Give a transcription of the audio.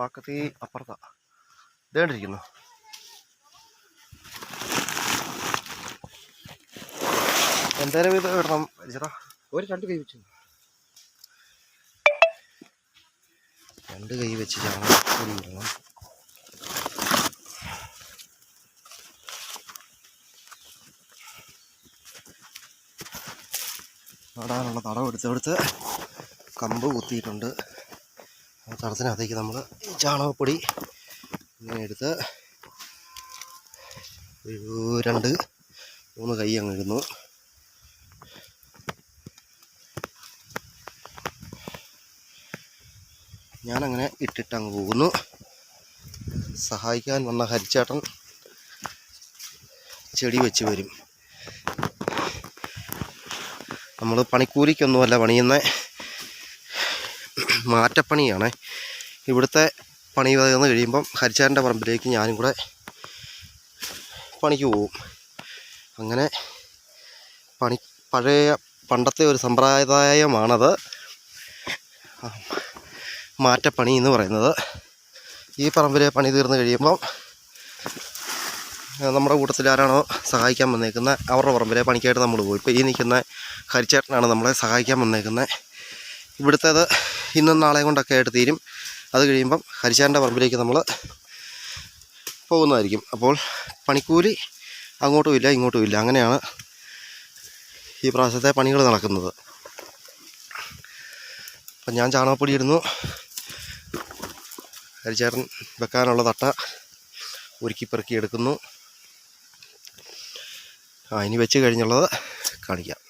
പാക്കത്തി അപ്പുറത്താ. ഇതേണ്ടിരിക്കുന്നു എന്തേലും ഇത് ഇടണം ചേട്ടാ ഒരു രണ്ട് കൈ വെച്ചു. രണ്ട് കൈ വെച്ച് ചാണകപ്പൊടി ഇടണം. നടാനുള്ള തടം എടുത്ത് കമ്പ് കുത്തിയിട്ടുണ്ട്. ആ തടത്തിനകത്തേക്ക് നമ്മൾ ചാണകപ്പൊടി ഇങ്ങനെ എടുത്ത് ഒരു രണ്ട് മൂന്ന് കൈ അങ്ങ് ഇടുന്നു. ഞാനങ്ങനെ ഇട്ടിട്ട് അങ്ങ് പോകുന്നു. സഹായിക്കാൻ വന്ന ഹരിച്ചേട്ടൻ ചെടി വെച്ച് വരും. നമ്മൾ പണിക്കൂലിക്കൊന്നുമല്ല പണിയുന്ന. മാറ്റപ്പണിയാണ്. ഇവിടുത്തെ പണി വന്ന് കഴിയുമ്പം ഹരിച്ചാരന്റെ പറമ്പിലേക്ക് ഞാനും കൂടെ പണിക്ക് പോകും അങ്ങനെ പണി പഴയ പണ്ടത്തെ ഒരു സമ്പ്രദായമാണത്. മാറ്റപ്പണി എന്ന് പറയുന്നത്. ഈ പറമ്പിലെ പണി തീർന്നു കഴിയുമ്പം നമ്മുടെ കൂട്ടത്തിൽ ആരാണോ സഹായിക്കാൻ വന്നേക്കുന്നത് അവരുടെ പറമ്പിലെ പണിക്കായിട്ട് നമ്മൾ പോകും ഇപ്പോൾ ഈ നിൽക്കുന്ന ഹരിച്ചേട്ടനാണ് നമ്മളെ സഹായിക്കാൻ വന്നേക്കുന്നത് ഇവിടുത്തേത് ഇന്നും നാളെ കൊണ്ടൊക്കെ ആയിട്ട് തീരും. അത് കഴിയുമ്പം ഹരിച്ചേട്ടന്റെ പറമ്പിലേക്ക് നമ്മൾ പോകുന്നതായിരിക്കും. അപ്പോൾ പണിക്കൂലി അങ്ങോട്ടും ഇല്ല ഇങ്ങോട്ടും ഇല്ല. അങ്ങനെയാണ് ഈ പ്രാവശ്യത്തെ പണികൾ നടക്കുന്നത്. അപ്പം ഞാൻ ചാണകപ്പൊടി ഇടുന്നു. ഹരിച്ചേട്ടൻ വെക്കാനുള്ള തട്ട ഒരുക്കി പെറുക്കി എടുക്കുന്നു. ആ ഇനി വെച്ച് കഴിഞ്ഞുള്ളത് കാണിക്കാം.